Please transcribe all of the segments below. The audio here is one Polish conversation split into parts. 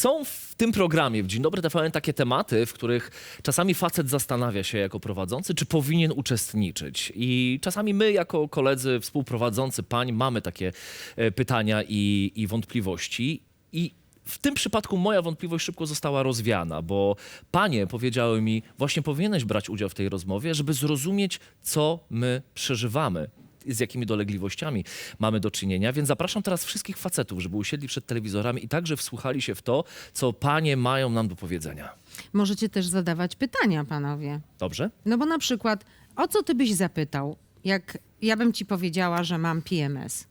Są w tym programie w Dzień Dobry TVN takie tematy, w których czasami facet zastanawia się jako prowadzący, czy powinien uczestniczyć. I czasami my jako koledzy współprowadzący pań mamy takie e, pytania i, i wątpliwości. I w tym przypadku moja wątpliwość szybko została rozwiana, bo panie powiedziały mi, właśnie powinieneś brać udział w tej rozmowie, żeby zrozumieć, co my przeżywamy. Z jakimi dolegliwościami mamy do czynienia, więc zapraszam teraz wszystkich facetów, żeby usiedli przed telewizorami i także wsłuchali się w to, co panie mają nam do powiedzenia. Możecie też zadawać pytania, panowie. Dobrze? No bo na przykład, o co ty byś zapytał, jak ja bym ci powiedziała, że mam PMS?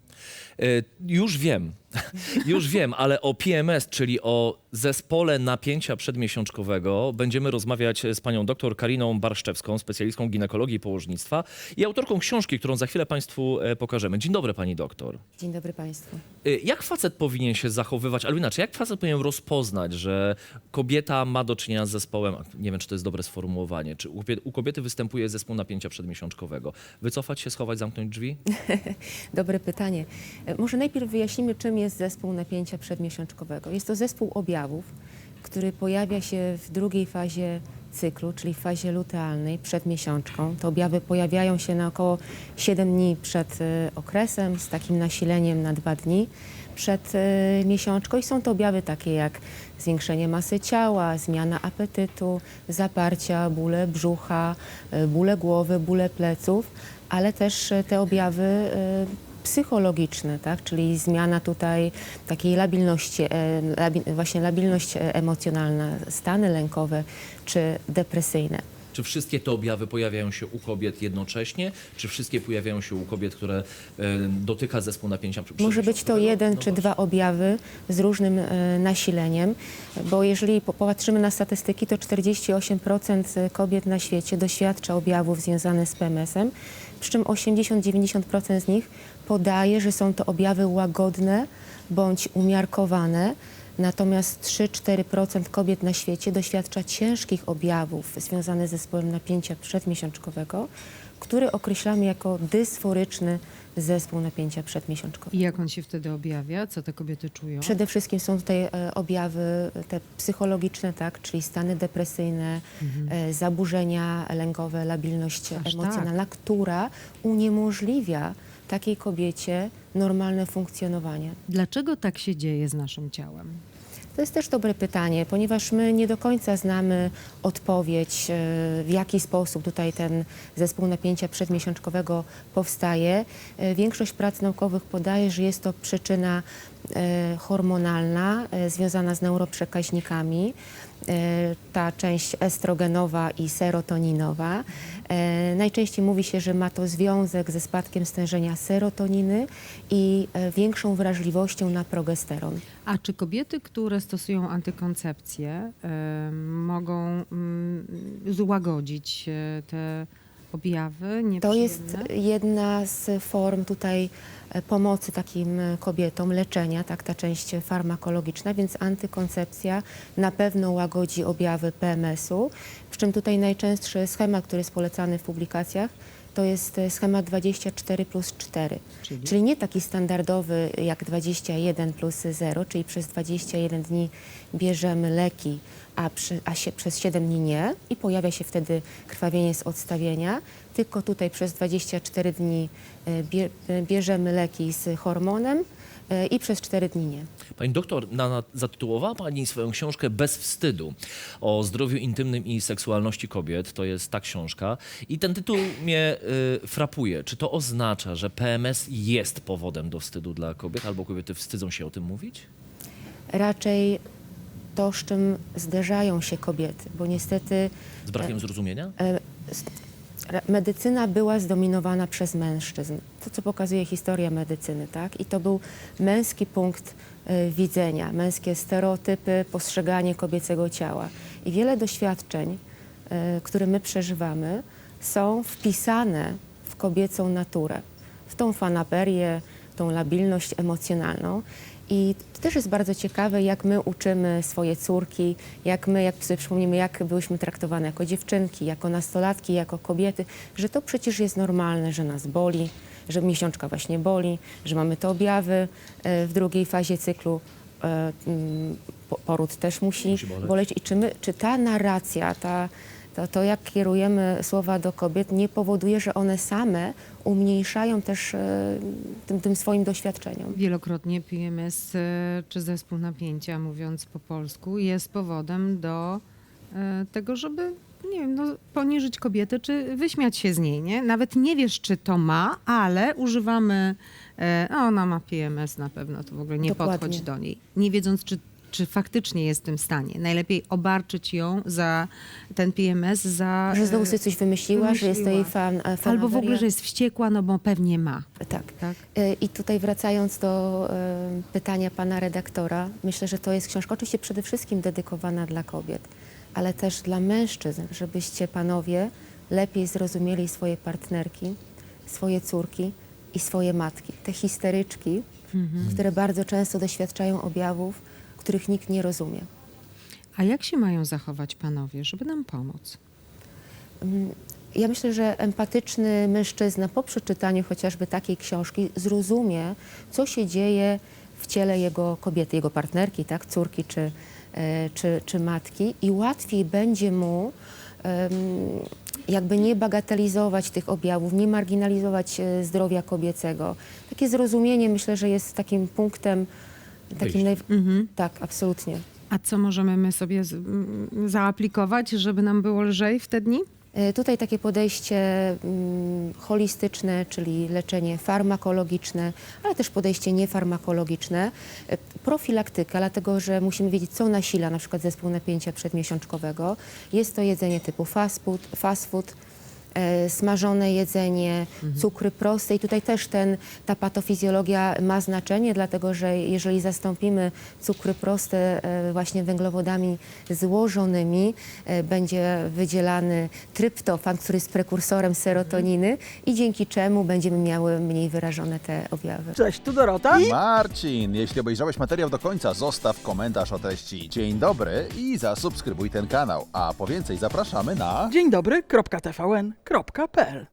E, Już wiem, już wiem, ale o PMS, czyli o zespole napięcia przedmiesiączkowego, będziemy rozmawiać z panią dr Kariną Barszczewską, specjalistką ginekologii i położnictwa i autorką książki, którą za chwilę państwu e, pokażemy. Dzień dobry pani doktor. Dzień dobry Państwu. E, Jak facet powinien się zachowywać, albo inaczej, jak facet powinien rozpoznać, że kobieta ma do czynienia z zespołem, nie wiem, czy to jest dobre sformułowanie, czy u kobiety, u kobiety występuje zespół napięcia przedmiesiączkowego. Wycofać się, schować, zamknąć drzwi? Dobre pytanie. E, Może najpierw wyjaśnimy, czym jest zespół napięcia przedmiesiączkowego. Jest to zespół objawów, który pojawia się w drugiej fazie cyklu, czyli w fazie lutealnej, przed miesiączką. Te objawy pojawiają się na około 7 dni przed e, okresem, z takim nasileniem na 2 dni przed e, miesiączką i są to objawy takie jak zwiększenie masy ciała, zmiana apetytu, zaparcia, bóle brzucha, e, bóle głowy, bóle pleców, ale też te objawy psychologiczne, tak? czyli zmiana tutaj takiej labilności, e, labi, właśnie labilność e, emocjonalna, stany lękowe czy depresyjne. Czy wszystkie te objawy pojawiają się u kobiet jednocześnie, czy wszystkie pojawiają się u kobiet, które e, dotyka zespół napięcia Może być to jeden No czy dwa objawy z różnym e, nasileniem, bo jeżeli po- popatrzymy na statystyki, to 48% kobiet na świecie doświadcza objawów związanych z PMS-em, przy czym 80-90% z nich podaje, że są to objawy łagodne bądź umiarkowane. Natomiast 3-4% kobiet na świecie doświadcza ciężkich objawów związanych z zespołem napięcia przedmiesiączkowego, który określamy jako dysforyczny zespół napięcia przedmiesiączkowego. I jak on się wtedy objawia? Co te kobiety czują? Przede wszystkim są tutaj e, objawy e, te psychologiczne, tak, czyli stany depresyjne, e, zaburzenia lękowe, labilność Aż emocjonalna, która uniemożliwia takiej kobiecie normalne funkcjonowanie. Dlaczego tak się dzieje z naszym ciałem? To jest też dobre pytanie, ponieważ my nie do końca znamy odpowiedź, e, w jaki sposób tutaj ten zespół napięcia przedmiesiączkowego powstaje. E, Większość prac naukowych podaje, że jest to przyczyna hormonalna e, związana z neuroprzekaźnikami. E, Ta część estrogenowa i serotoninowa. E, Najczęściej mówi się, że ma to związek ze spadkiem stężenia serotoniny i e, większą wrażliwością na progesteron. A czy kobiety, które stosują antykoncepcję, e, mogą mm, złagodzić e, te objawy? To jest jedna z form tutaj e, pomocy takim e, kobietom, leczenia, tak, ta część farmakologiczna, więc antykoncepcja na pewno łagodzi objawy PMS-u, przy czym tutaj najczęstszy schemat, który jest polecany w publikacjach, to jest e, schemat 24 plus 4, Czyli? czyli nie taki standardowy jak 21 plus 0, czyli przez 21 dni bierzemy leki, a, przy, a się, przez 7 dni nie i pojawia się wtedy krwawienie z odstawienia, tylko tutaj przez 24 dni e, bie, e, bierzemy leki z hormonem e, i przez 4 dni nie. Pani doktor, na, na, zatytułowała Pani swoją książkę Bez wstydu o zdrowiu intymnym i seksualności kobiet. To jest ta książka. I ten tytuł mnie y, frapuje. Czy to oznacza, że PMS jest powodem do wstydu dla kobiet, albo kobiety wstydzą się o tym mówić? Raczej to, z czym zderzają się kobiety, bo niestety Z brakiem zrozumienia? e, s- ra- medycyna była zdominowana przez mężczyzn. To, co pokazuje historia medycyny, tak? I to był męski punkt e, widzenia, męskie stereotypy, postrzeganie kobiecego ciała. I wiele doświadczeń, e, które my przeżywamy, są wpisane w kobiecą naturę, w tą fanaberię, tą labilność emocjonalną. I to też jest bardzo ciekawe, jak my uczymy swoje córki, jak my, jak sobie przypomnimy, jak byłyśmy traktowane jako dziewczynki, jako nastolatki, jako kobiety, że to przecież jest normalne, że nas boli, że miesiączka właśnie boli, że mamy te objawy e, w drugiej fazie cyklu. e, po, poród też musi, Musi boleć. boleć. I czy, my, czy ta narracja, ta, to, to jak kierujemy słowa do kobiet, nie powoduje, że one same umniejszają też e, tym, tym swoim doświadczeniom? Wielokrotnie PMS e, czy zespół napięcia, mówiąc po polsku, jest powodem do e, tego, żeby nie wiem, no, poniżyć kobietę, czy wyśmiać się z niej, nie? Nawet nie wiesz, czy to ma, ale używamy, e, a ona ma PMS na pewno, to w ogóle nie Dokładnie. podchodź do niej. Nie wiedząc, czy, czy faktycznie jest w tym stanie. Najlepiej obarczyć ją za ten PMS, za... Że znowu e, sobie coś wymyśliła, że jest to jej fan, e, Albo w ogóle, że jest wściekła, no bo pewnie ma. Tak. Tak? E, I tutaj wracając do pytania pana redaktora, myślę, że to jest książka oczywiście przede wszystkim dedykowana dla kobiet, ale też dla mężczyzn, żebyście panowie lepiej zrozumieli swoje partnerki, swoje córki i swoje matki. Te histeryczki, które bardzo często doświadczają objawów, których nikt nie rozumie. A jak się mają zachować panowie, żeby nam pomóc? Ja myślę, że empatyczny mężczyzna po przeczytaniu chociażby takiej książki zrozumie, co się dzieje w ciele jego kobiety, jego partnerki, tak, córki czy, e, czy, czy matki i łatwiej będzie mu jakby nie bagatelizować tych objawów, nie marginalizować e, zdrowia kobiecego. Takie zrozumienie myślę, że jest takim punktem, takim naj... Tak, absolutnie. A co możemy my sobie z, m, zaaplikować, żeby nam było lżej w te dni? E, Tutaj takie podejście mm, holistyczne, czyli leczenie farmakologiczne, ale też podejście niefarmakologiczne, e, profilaktyka, dlatego że musimy wiedzieć, co nasila na przykład zespół napięcia przedmiesiączkowego. Jest to jedzenie typu fast food, fast food e, smażone jedzenie, cukry proste i tutaj też ten, ta patofizjologia ma znaczenie, dlatego że jeżeli zastąpimy cukry proste e, właśnie węglowodami złożonymi, e, będzie wydzielany tryptofan, który jest prekursorem serotoniny i dzięki czemu będziemy miały mniej wyrażone te objawy. Cześć, tu Dorota. Marcin, jeśli obejrzałeś materiał do końca, zostaw komentarz o treści. Dzień dobry i zasubskrybuj ten kanał. A po więcej zapraszamy na... Dzień dobry, kropka TVN, kropka PL.